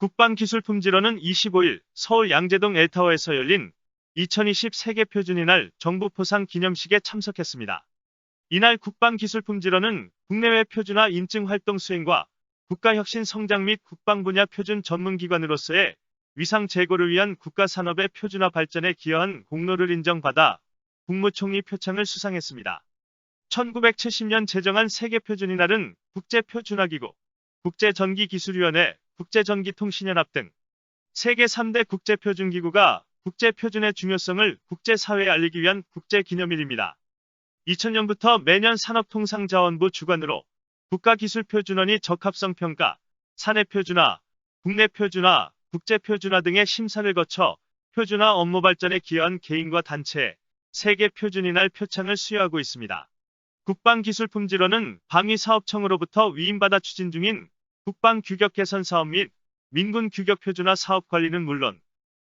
국방기술품질원은 25일 서울 양재동 엘타워에서 열린 2020 세계 표준이 날 정부 포상 기념식에 참석했습니다. 이날 국방기술품질원은 국내외 표준화 인증 활동 수행과 국가혁신 성장 및 국방 분야 표준 전문기관으로서의 위상 제고를 위한 국가 산업의 표준화 발전에 기여한 공로를 인정받아 국무총리 표창을 수상했습니다. 1970년 제정한 세계표준이 날은 국제표준화기구, 국제전기기술위원회, 국제전기통신연합 등 세계 3대 국제표준기구가 국제표준의 중요성을 국제사회에 알리기 위한 국제기념일입니다. 2000년부터 매년 산업통상자원부 주관으로 국가기술표준원이 적합성평가, 사내표준화, 국내표준화, 국제표준화 등의 심사를 거쳐 표준화 업무 발전에 기여한 개인과 단체에 세계 표준이날 표창을 수여하고 있습니다. 국방기술품질원은 방위사업청으로부터 위임받아 추진 중인 국방 규격 개선 사업 및 민군 규격 표준화 사업 관리는 물론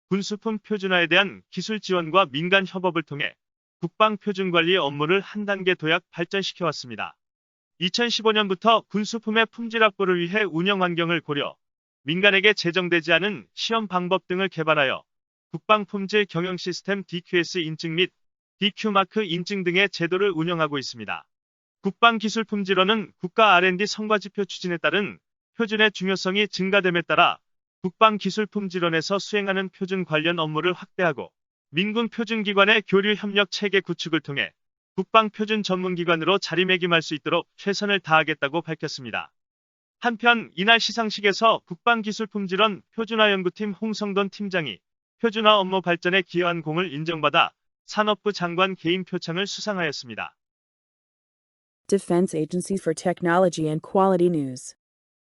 군수품 표준화에 대한 기술 지원과 민간 협업을 통해 국방 표준 관리 업무를 한 단계 도약 발전시켜 왔습니다. 2015년부터 군수품의 품질 확보를 위해 운영 환경을 고려, 민간에게 제정되지 않은 시험 방법 등을 개발하여 국방 품질 경영 시스템 DQS 인증 및 DQ마크 인증 등의 제도를 운영하고 있습니다. 국방기술품질원은 국가 R&D 성과지표 추진에 따른 표준의 중요성이 증가됨에 따라 국방기술품질원에서 수행하는 표준 관련 업무를 확대하고 민군 표준기관의 교류 협력 체계 구축을 통해 국방표준 전문기관으로 자리매김할 수 있도록 최선을 다하겠다고 밝혔습니다. 한편 이날 시상식에서 국방기술품질원 표준화연구팀 홍성돈 팀장이 표준화 업무 발전에 기여한 공을 인정받아 산업부 장관 개인 표창을 수상하였습니다. Defense Agency for Technology and Quality News.